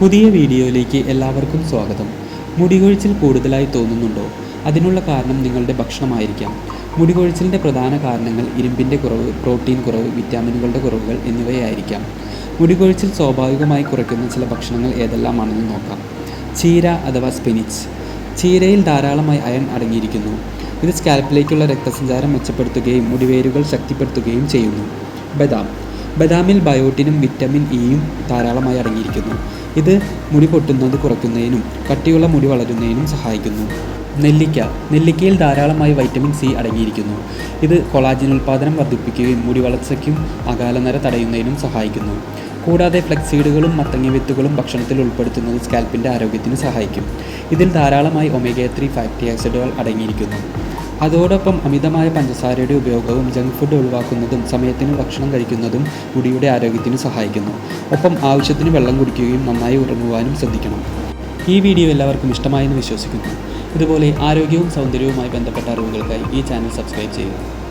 പുതിയ വീഡിയോയിലേക്ക് എല്ലാവർക്കും സ്വാഗതം. മുടികൊഴിച്ചിൽ കൂടുതലായി തോന്നുന്നുണ്ടോ? അതിനുള്ള കാരണം നിങ്ങളുടെ ഭക്ഷണമായിരിക്കാം. മുടികൊഴിച്ചിലിന്റെ പ്രധാന കാരണങ്ങൾ ഇരുമ്പിന്റെ കുറവ് പ്രോട്ടീൻ കുറവ് വിറ്റാമിനുകളുടെ കുറവുകൾ എന്നിവയായിരിക്കാം. മുടികൊഴിച്ചിൽ സ്വാഭാവികമായി കുറയ്ക്കുന്ന ചില ഭക്ഷണങ്ങൾ ഏതെല്ലാമാണെന്ന് നോക്കാം. ചീര അഥവാ സ്പിനിച്ച്. ചീരയിൽ ധാരാളമായി അയൺ അടങ്ങിയിരിക്കുന്നു. ഇത് സ്കാൽപ്പിലേക്കുള്ള രക്തസഞ്ചാരം മെച്ചപ്പെടുത്തുകയും മുടിവേരുകൾ ശക്തിപ്പെടുത്തുകയും ചെയ്യുന്നു. ബദാം. ബദാമിൽ ബയോട്ടിനും വിറ്റമിൻ ഇയും ധാരാളമായി അടങ്ങിയിരിക്കുന്നു. ഇത് മുടി പൊട്ടുന്നത് കുറയ്ക്കുന്നതിനും കട്ടിയുള്ള മുടി വളരുന്നതിനും സഹായിക്കുന്നു. നെല്ലിക്ക നെല്ലിക്കയിൽ ധാരാളമായി വൈറ്റമിൻ സി അടങ്ങിയിരിക്കുന്നു. ഇത് കൊളാജിൻ ഉൽപ്പാദനം വർദ്ധിപ്പിക്കുകയും മുടി വളർച്ചയ്ക്കും അകാലനര തടയുന്നതിനും സഹായിക്കുന്നു. കൂടാതെ ഫ്ലെക്സീഡുകളും മത്തങ്ങ വിത്തുകളും ഭക്ഷണത്തിൽ ഉൾപ്പെടുത്തുന്നത് സ്കാൽപ്പിന്റെ ആരോഗ്യത്തിന് സഹായിക്കും. ഇതിൽ ധാരാളമായി ഒമേഗ ത്രീ ഫാറ്റി ആസിഡുകൾ അടങ്ങിയിരിക്കുന്നു. അതോടൊപ്പം അമിതമായ പഞ്ചസാരയുടെ ഉപയോഗവും ജങ്ക് ഫുഡ് ഒഴിവാക്കുന്നതും സമയത്തിന് ഭക്ഷണം കഴിക്കുന്നതും മുടിയുടെ ആരോഗ്യത്തിന് സഹായിക്കുന്നു. ഒപ്പം ആവശ്യത്തിന് വെള്ളം കുടിക്കുകയും നന്നായി ഉറങ്ങുവാനും ശ്രദ്ധിക്കണം. ഈ വീഡിയോ എല്ലാവർക്കും ഇഷ്ടമായെന്ന് വിശ്വസിക്കുന്നു. ഇതുപോലെ ആരോഗ്യവും സൗന്ദര്യവുമായി ബന്ധപ്പെട്ട അറിവുകൾക്കായി ഈ ചാനൽ സബ്സ്ക്രൈബ് ചെയ്യുക.